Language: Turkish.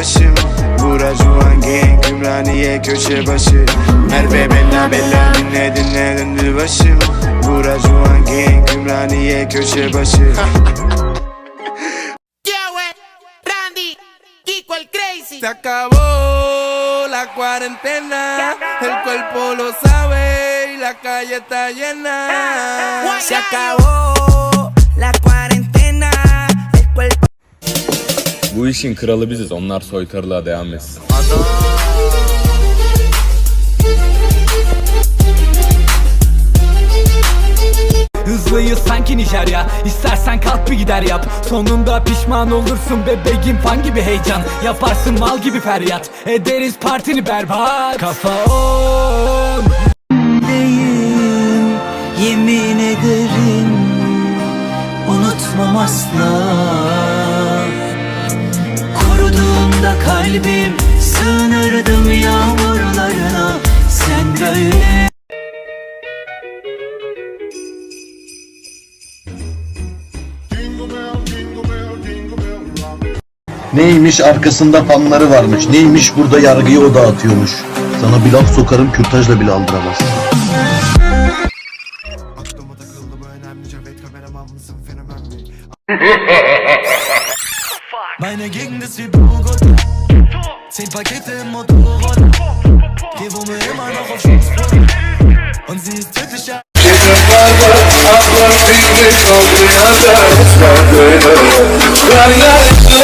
başım. Bura Cuan Gang Ümraniye köşe başı. Merve Bella Bella dinle dinle döndür başım. Bura Cuan Gang Ümraniye köşe başı. Crazy. Se acabó la cuarentena, el cuerpo lo sabe y la calle está llena. Se acabó Bu işin kralı biziz. Onlar soytarılığa devam etsin. Hızlıyız sanki Nijerya. İstersen kalk bir gider yap. Sonunda pişman olursun bebeğim. Fan gibi heyecan. Yaparsın mal gibi feryat. Ederiz partini berbat. Kafa on. Deyim, yemin ederim. Unutmam asla kalbim Sığınırdım yağmurlarına Sen böyle Neymiş arkasında fanları varmış. Neymiş burada yargıyı o dağıtıyormuş. Sana bir laf sokarım kürtajla bile aldıramaz. Aklıma takıldı bu önemli Cevdet kameraman mısın fenomen mi? Meine Gegend ist wie Bogota. Zehn Pakete im. Hier wohnen wir immer noch auf Schutzboden. Und sie ist tödlich, ja. Kar